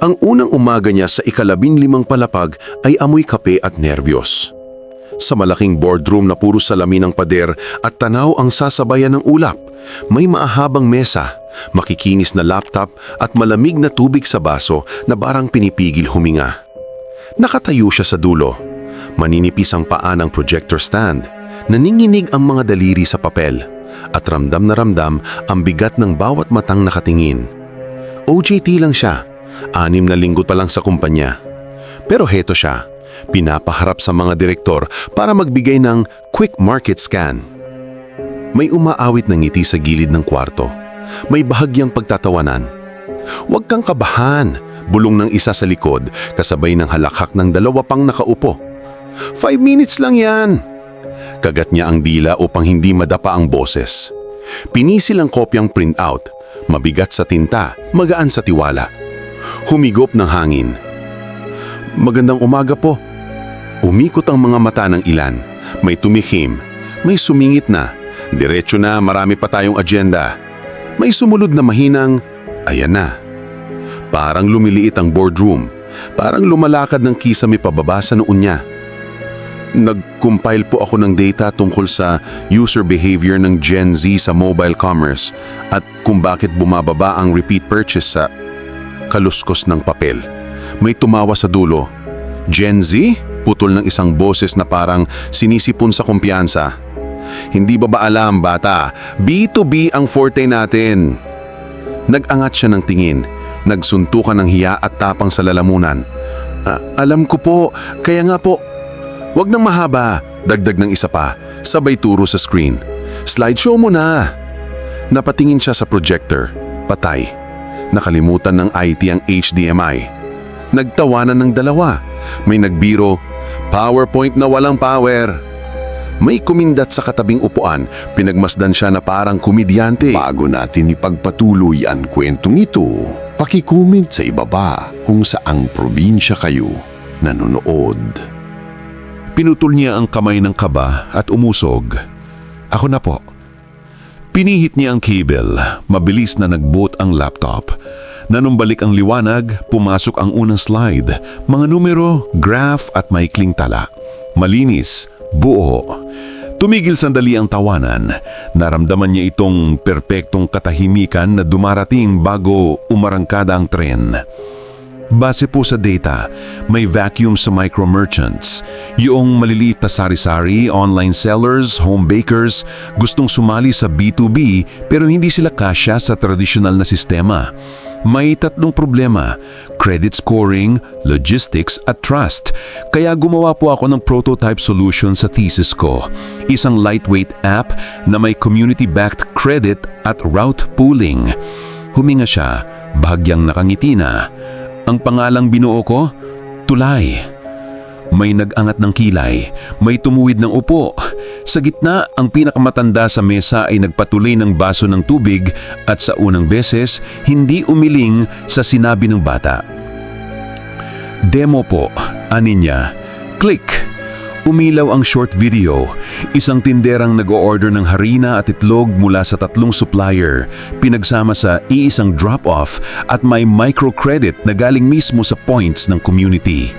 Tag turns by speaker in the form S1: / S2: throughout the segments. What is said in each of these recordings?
S1: Ang unang umaga niya sa ikalabing limang palapag ay amoy kape at nervyos. Sa malaking boardroom na puro salamin ng pader at tanaw ang sasabayan ng ulap, may maahabang mesa, makikinis na laptop at malamig na tubig sa baso na barang pinipigil huminga. Nakatayo siya sa dulo. Maninipis ang paa ng projector stand. Naninginig ang mga daliri sa papel. At ramdam na ramdam ang bigat ng bawat matang nakatingin. OJT lang siya. Anim na linggo pa lang sa kumpanya. Pero heto siya. Pinapaharap sa mga direktor para magbigay ng quick market scan. May umaawit ng ngiti sa gilid ng kwarto. May bahagyang pagtatawanan. Huwag kang kabahan, bulong ng isa sa likod kasabay ng halakhak ng dalawa pang nakaupo. Five minutes lang yan. Kagat niya ang dila upang hindi madapa ang boses. Pinisil ang kopyang printout, mabigat sa tinta, magaan sa tiwala. Humigop ng hangin. Magandang umaga po. Umikot ang mga mata ng ilan. May tumikim, may sumingit na. Diretso na, marami pa tayong agenda. May sumunod na mahinang, ayan na. Parang lumiliit ang boardroom. Parang lumalakad ng kisame pababa sa noon niya. Nag-compile po ako ng data tungkol sa user behavior ng Gen Z sa mobile commerce at kung bakit bumababa ang repeat purchase sa kaluskos ng papel. May tumawa sa dulo. Gen Z? Putol ng isang boses na parang sinisipon sa kumpiyansa. Hindi ba ba alam, bata? B2B ang forte natin. Nag-angat siya ng tingin. Nagsuntukan ng hiya at tapang sa lalamunan. "Ah, alam ko po, kaya nga po. Huwag nang mahaba, dagdag ng isa pa, sabay turo sa screen. Slideshow mo na. Napatingin siya sa projector. Patay. Nakalimutan ng IT ang HDMI. Nagtawanan ng dalawa. May nagbiro, PowerPoint na walang power. May kumindat sa katabing upuan, pinagmasdan siya na parang komedyante.
S2: Bago natin ipagpatuloy ang kwentong ito, pakicomment sa ibaba kung saang probinsya kayo nanonood.
S3: Pinutol niya ang kamay ng kaba at umusog. Ako na po. Pinihit niya ang cable. Mabilis na nag-boot ang laptop. Nanumbalik ang liwanag, pumasok ang unang slide. Mga numero, graph at maikling tala. Malinis, buo. Tumigil sandali ang tawanan. Naramdaman niya itong perpektong katahimikan na dumarating bago umarangkada ang tren. Base po sa data, may vacuum sa micro merchants. Yung maliliit na sari-sari, online sellers, home bakers, gustong sumali sa B2B pero hindi sila kasya sa tradisyonal na sistema. May tatlong problema, credit scoring, logistics at trust. Kaya gumawa po ako ng prototype solution sa thesis ko. Isang lightweight app na may community-backed credit at route pooling. Huminga siya, bahagyang nakangiti na. Ang pangalang binuo ko, Tulay. May nag-angat ng kilay, may tumuwid ng upo. Sa gitna, ang pinakamatanda sa mesa ay nagpatuloy ng baso ng tubig at sa unang beses, hindi umiling sa sinabi ng bata. Demo po, anin niya. Click! Umilaw ang short video. Isang tinderang nag-o-order ng harina at itlog mula sa tatlong supplier, pinagsama sa iisang drop-off at may microcredit na galing mismo sa points ng community.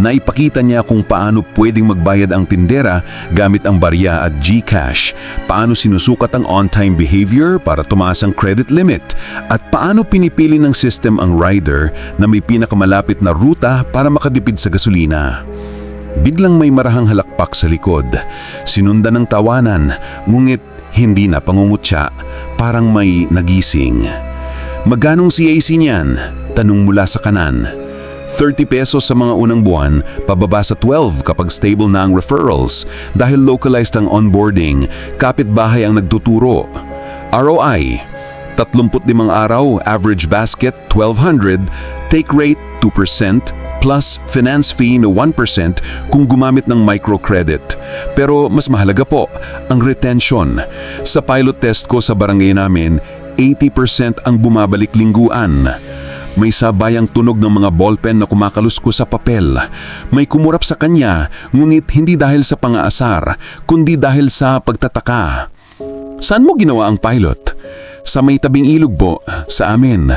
S3: Naipakita niya kung paano pwedeng magbayad ang tindera gamit ang barya at GCash, paano sinusukat ang on-time behavior para tumaas ang credit limit, at paano pinipili ng system ang rider na may pinakamalapit na ruta para makadipid sa gasolina. Biglang may marahang halakpak sa likod. Sinundan ng tawanan, ngunit hindi na pangungutya, parang may nagising. Magkanong CAC niyan? Tanong mula sa kanan. 30 pesos sa mga unang buwan, pababa sa 12 kapag stable na ang referrals dahil localized ang onboarding, kapitbahay ang nagtuturo. ROI, 35 araw, average basket 1,200, take rate 2%, plus finance fee na 1% kung gumamit ng microcredit. Pero mas mahalaga po, ang retention. Sa pilot test ko sa barangay namin, 80% ang bumabalik lingguan. May sabayang tunog ng mga ballpen na kumakalusko sa papel. May kumurap sa kanya, ngunit hindi dahil sa pangaasar, kundi dahil sa pagtataka. Saan mo ginawa ang pilot? Sa may tabing ilog po, sa amin.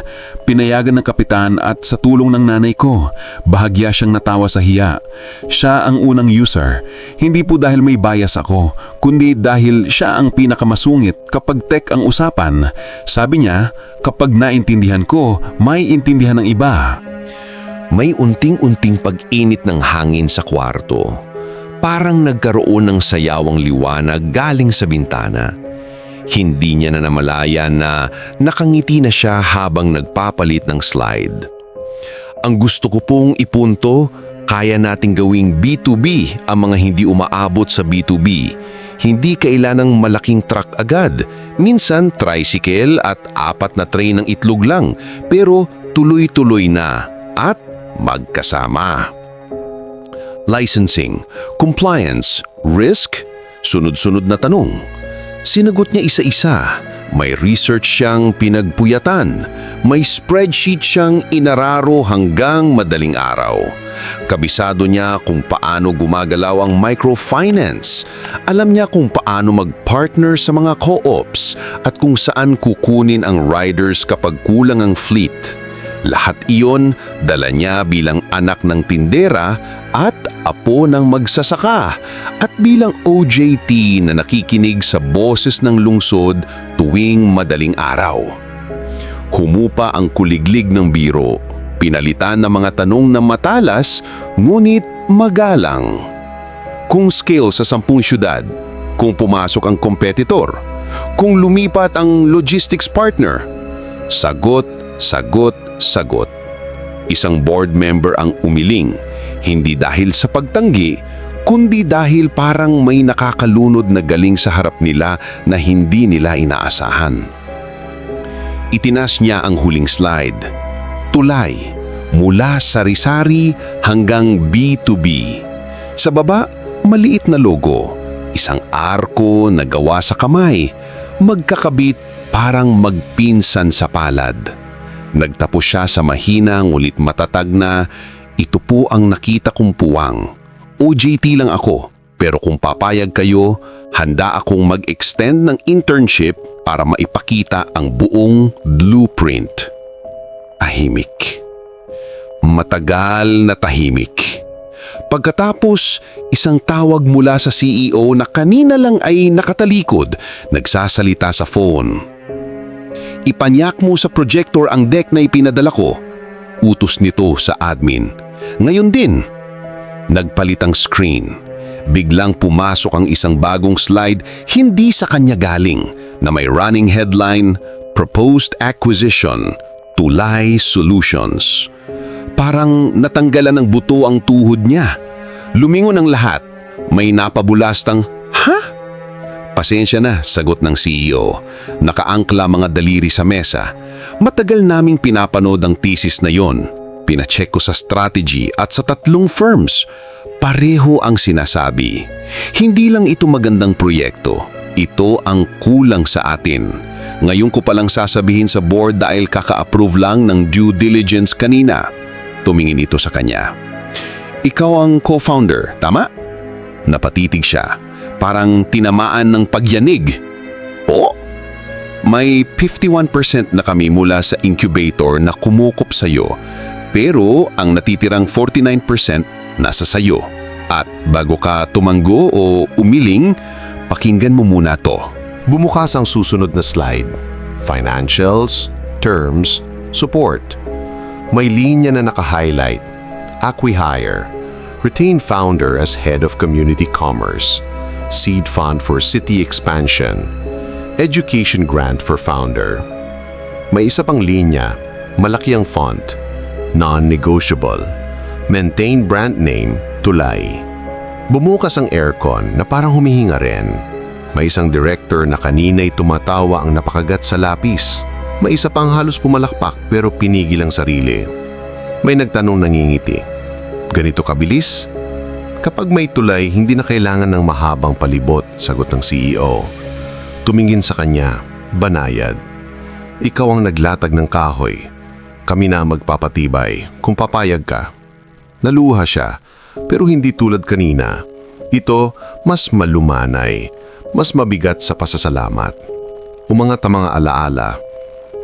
S3: Pinayagan ng kapitan at sa tulong ng nanay ko, bahagya siyang natawa sa hiya. Siya ang unang user. Hindi po dahil may bias ako, kundi dahil siya ang pinakamasungit kapag tech ang usapan. Sabi niya, kapag naintindihan ko, may intindihan ng iba.
S1: May unting-unting pag-init ng hangin sa kwarto. Parang nagkaroon ng sayawang liwanag galing sa bintana. Hindi niya na namalayan na nakangiti na siya habang nagpapalit ng slide. Ang gusto ko pong ipunto, kaya nating gawing B2B ang mga hindi umaabot sa B2B. Hindi kailanang malaking truck agad. Minsan tricycle at apat na tray ng itlog lang, pero tuloy-tuloy na at magkasama. Licensing, compliance, risk, sunod-sunod na tanong. Sinagot niya isa-isa. May research siyang pinagpuyatan. May spreadsheet siyang inararo hanggang madaling araw. Kabisado niya kung paano gumagalaw ang microfinance. Alam niya kung paano mag-partner sa mga co-ops at kung saan kukunin ang riders kapag kulang ang fleet. Lahat iyon dala niya bilang anak ng tindera at apo ng magsasaka at bilang OJT na nakikinig sa boses ng lungsod tuwing madaling araw. Humupa ang kuliglig ng biro, pinalitan ng mga tanong na matalas ngunit magalang. Kung scale sa sampung syudad, kung pumasok ang kompetitor, kung lumipat ang logistics partner, sagot, sagot, sagot. Isang board member ang umiling, hindi dahil sa pagtanggi, kundi dahil parang may nakakalunod na galing sa harap nila na hindi nila inaasahan. Itinas niya ang huling slide. Tulay, mula sari-sari hanggang B2B. Sa baba, maliit na logo, isang arko na gawa sa kamay, magkakabit parang magpinsan sa palad. Nagtapos siya sa mahina ngulit matatag na ito po ang nakita kong puwang. OJT lang ako, pero kung papayag kayo, handa akong mag-extend ng internship para maipakita ang buong blueprint. Tahimik. Matagal na tahimik. Pagkatapos, isang tawag mula sa CEO na kanina lang ay nakatalikod, nagsasalita sa phone. Ipanyak mo sa projector ang deck na ipinadala ko. Utos nito sa admin. Ngayon din, nagpalit ang screen. Biglang pumasok ang isang bagong slide hindi sa kanya galing na may running headline Proposed Acquisition Tulay Solutions. Parang natanggalan ng buto ang tuhod niya. Lumingon ang lahat. May napabulastang, Ha? Pasensya na, sagot ng CEO. Nakaangkla mga daliri sa mesa. Matagal naming pinapanood ang thesis na yon. Pinacheck ko sa strategy at sa tatlong firms. Pareho ang sinasabi. Hindi lang ito magandang proyekto. Ito ang kulang sa atin. Ngayon ko palang sasabihin sa board dahil kaka-approve lang ng due diligence kanina. Tumingin ito sa kanya. Ikaw ang co-founder, tama? Napatitig siya. Parang tinamaan ng pagyanig. Po? May 51% na kami mula sa incubator na kumukop sa'yo. Pero ang natitirang 49% nasa sayo. At bago ka tumanggo o umiling, pakinggan mo muna to.
S4: Bumukas ang susunod na slide. Financials, terms, support. May linya na naka-highlight. Acquihire. Retain founder as head of community commerce. Seed fund for city expansion. Education grant for founder. May isa pang linya. Malaki ang font. Non-negotiable. Maintain brand name, Tulay. Bumukas ang aircon na parang humihinga rin. May isang director na kanina'y tumatawa ang napakagat sa lapis. May isa pang halos pumalakpak pero pinigil ang sarili. May nagtanong nangingiti. Ganito kabilis? Kapag may tulay, hindi na kailangan ng mahabang palibot, sagot ng CEO. Tumingin sa kanya, banayad. Ikaw ang naglatag ng kahoy. Kami na magpapatibay kung papayag ka. Naluha siya, pero hindi tulad kanina. Ito mas malumanay, mas mabigat sa pasasalamat.
S1: Umangat ang mga alaala.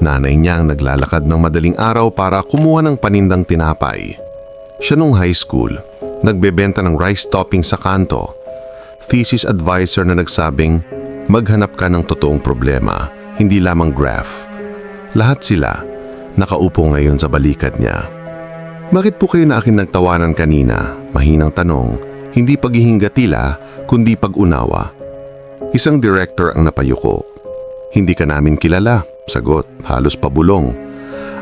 S1: Nanay niyang naglalakad ng madaling araw para kumuha ng panindang tinapay. Siya nung high school, nagbebenta ng rice topping sa kanto. Thesis advisor na nagsabing, maghanap ka ng totoong problema, hindi lamang graph. Lahat sila, nakaupo ngayon sa balikat niya. Bakit po kayo na akin nagtawanan kanina? Mahinang tanong, hindi paghihingatila, kundi pag-unawa. Isang director ang napayuko. Hindi ka namin kilala, sagot, halos pabulong.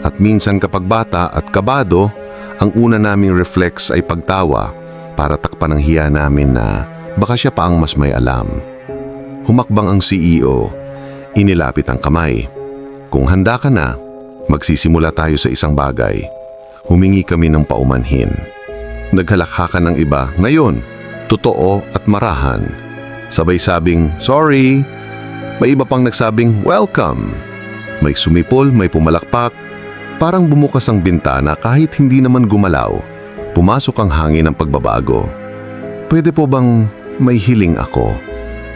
S1: At minsan kapag bata at kabado, ang una naming reflex ay pagtawa para takpan ang hiya namin na baka siya pa ang mas may alam. Humakbang ang CEO, inilapit ang kamay. Kung handa ka na, magsisimula tayo sa isang bagay. Humingi kami ng paumanhin. Naghalakhakan ng iba, ngayon, totoo at marahan. Sabay sabing, sorry. May iba pang nagsabing, welcome. May sumipol, may pumalakpak. Parang bumukas ang bintana kahit hindi naman gumalaw. Pumasok ang hangin ng pagbabago. Pwede po bang may hiling ako?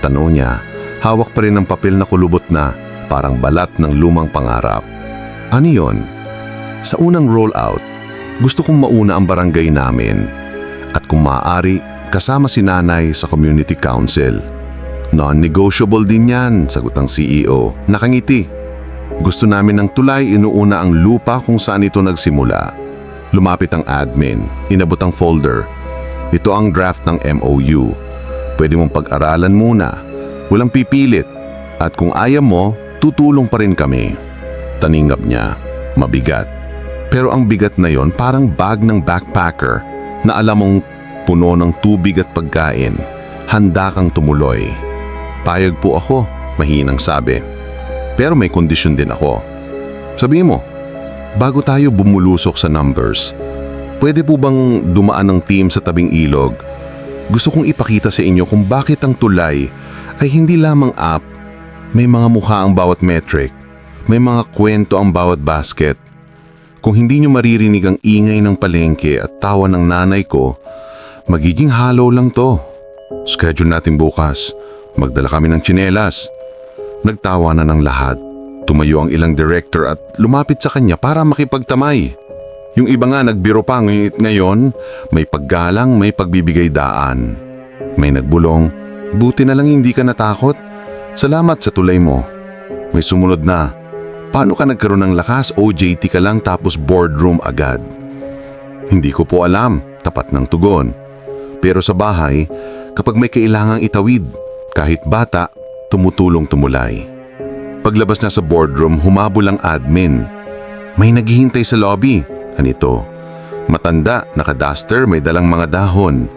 S1: Tanong niya, hawak pa rin ng papel na kulubot na parang balat ng lumang pangarap. Ano yon? Sa unang rollout, gusto kong mauna ang barangay namin at kung maaari, kasama si nanay sa community council. Non-negotiable din yan, sagot ng CEO. Nakangiti. Gusto namin ng tulay inuuna ang lupa kung saan ito nagsimula. Lumapit ang admin, inabot ang folder. Ito ang draft ng MOU. Pwede mong pag-aralan muna. Walang pipilit. At kung ayaw mo, tutulong pa rin kami. Taningap niya. Mabigat. Pero ang bigat na yon parang bag ng backpacker na alam mong puno ng tubig at pagkain. Handa kang tumuloy. Payag po ako, mahinang sabi. Pero may kondisyon din ako. Sabi mo, bago tayo bumulusok sa numbers, pwede po bang dumaan ng team sa tabing ilog? Gusto kong ipakita sa inyo kung bakit ang tulay ay hindi lamang app, may mga mukha ang bawat metric, may mga kwento ang bawat basket. Kung hindi nyo maririnig ang ingay ng palengke at tawa ng nanay ko, magiging hollow lang to. Schedule natin bukas. Magdala kami ng tsinelas. Nagtawa na ng lahat. Tumayo ang ilang director at lumapit sa kanya para makipagtamay. Yung iba nga nagbiro pa ngunit ngayon, may paggalang, may pagbibigay daan. May nagbulong, buti na lang hindi ka natakot. Salamat sa tulay mo. May sumunod na, paano ka nagkaroon ng lakas OJT ka lang tapos boardroom agad? Hindi ko po alam, tapat ng tugon. Pero sa bahay, kapag may kailangang itawid, kahit bata, tumutulong tumulay. Paglabas na sa boardroom, humabol ang admin. May naghihintay sa lobby. Anito? Matanda, nakaduster, may dalang mga dahon.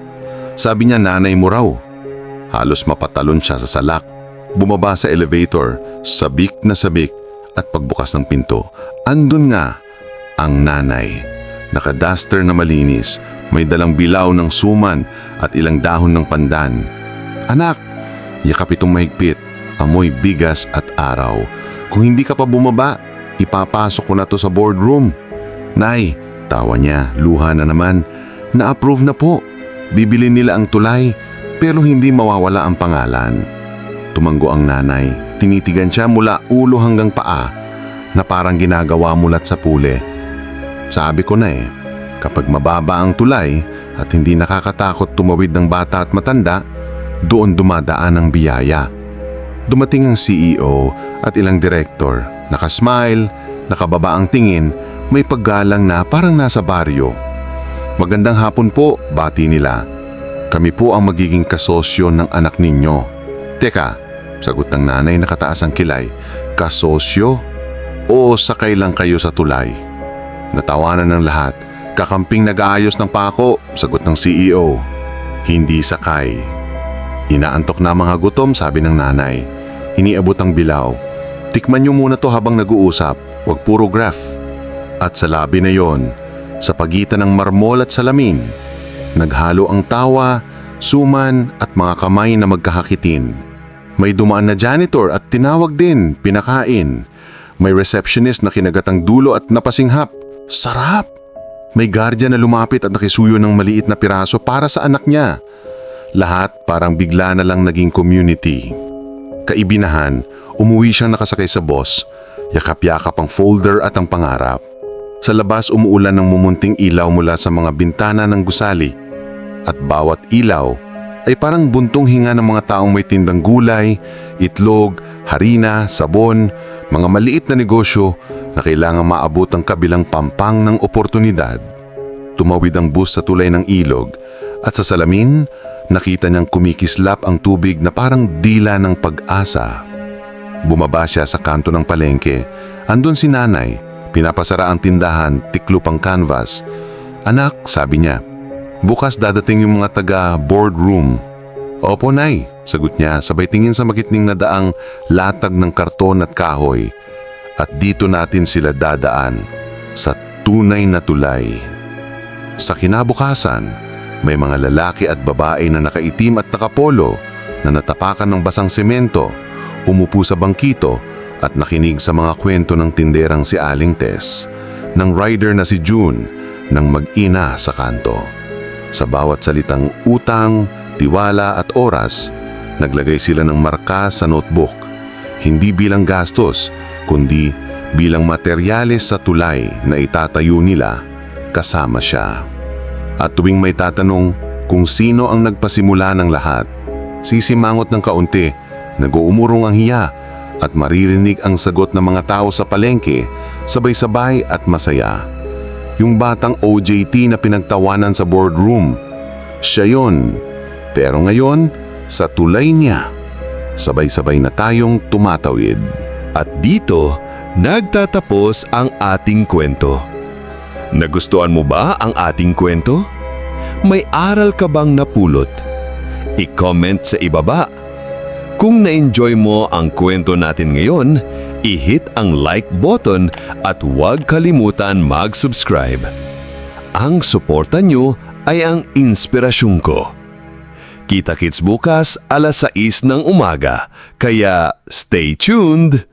S1: Sabi niya nanay mo raw. Halos mapatalon siya sa salak. Bumaba sa elevator, sabik na sabik at pagbukas ng pinto, andun nga ang nanay. Nakaduster na malinis, may dalang bilaw ng suman at ilang dahon ng pandan. Anak, yakap itong mahigpit, amoy bigas at araw. Kung hindi ka pa bumaba, ipapasok ko na to sa boardroom. Nay, tawa niya, luha na naman. Na-approve na po. Bibili nila ang tulay, pero hindi mawawala ang pangalan. Tumanggo ang nanay, tinitigan siya mula ulo hanggang paa na parang ginagawa mulat sa pule. Sabi ko na eh, kapag mababa ang tulay at hindi nakakatakot tumawid ng bata at matanda, doon dumadaan ang biyaya. Dumating ang CEO at ilang direktor, nakasmile, nakababa ang tingin, may paggalang na parang nasa baryo. Magandang hapon po, bati nila. Kami po ang magiging kasosyo ng anak ninyo. Teka, sagot ng nanay nakataas ang kilay, kasosyo? O sakay lang kayo sa tulay? Natawanan ng lahat. Kakamping nag-aayos ng pako, sagot ng CEO. Hindi sakay. Inaantok na mga gutom, sabi ng nanay. Iniabot ang bilaw. Tikman niyo muna to habang nag-uusap, wag puro graph. At sa labi na yon, sa pagitan ng marmol at salamin, naghalo ang tawa, suman at mga kamay na magkahakitin. May dumaan na janitor at tinawag din, pinakain. May receptionist na kinagat ang dulo at napasinghap. Sarap! May guardian na lumapit at nakisuyo ng maliit na piraso para sa anak niya. Lahat parang bigla na lang naging community. kaibinahan, umuwi siyang nakasakay sa bus, yakap-yakap ang folder at ang pangarap. Sa labas umuulan ng mumunting ilaw mula sa mga bintana ng gusali at bawat ilaw ay parang buntong hinga ng mga taong may tindang gulay, itlog, harina, sabon, mga maliit na negosyo na kailangang maabot ang kabilang pampang ng oportunidad. Tumawid ang bus sa tulay ng ilog at sa salamin, nakita niyang kumikislap ang tubig na parang dila ng pag-asa. Bumaba siya sa kanto ng palengke. Andun si nanay, pinapasara ang tindahan, tiklop ang canvas. Anak, sabi niya, bukas dadating yung mga taga boardroom. Opo, nay, sagot niya sabay tingin sa makitning na daang latag ng karton at kahoy. At dito natin sila dadaan sa tunay na tulay. Sa kinabukasan, may mga lalaki at babae na nakaitim at nakapolo na natapakan ng basang semento, umupo sa bangkito at nakinig sa mga kwento ng tinderang si Aling Tess, ng rider na si June, ng mag-ina sa kanto. Sa bawat salitang utang, tiwala at oras, naglagay sila ng marka sa notebook, hindi bilang gastos, kundi bilang materyales sa tulay na itatayo nila kasama siya. At tuwing may tatanong kung sino ang nagpasimula ng lahat, sisimangot ng kaunti, nag-uumurong ang hiya at maririnig ang sagot ng mga tao sa palengke, sabay-sabay at masaya. Yung batang OJT na pinagtawanan sa boardroom, siya yon. Pero ngayon, sa tulay niya, sabay-sabay na tayong tumatawid.
S5: At dito, nagtatapos ang ating kwento. Nagustuhan mo ba ang ating kwento? May aral ka bang napulot? I-comment sa ibaba. Kung na-enjoy mo ang kwento natin ngayon, i-hit ang like button at huwag kalimutan mag-subscribe. Ang suporta nyo ay ang inspirasyon ko. Kita-kits bukas alas 6 ng umaga, kaya stay tuned!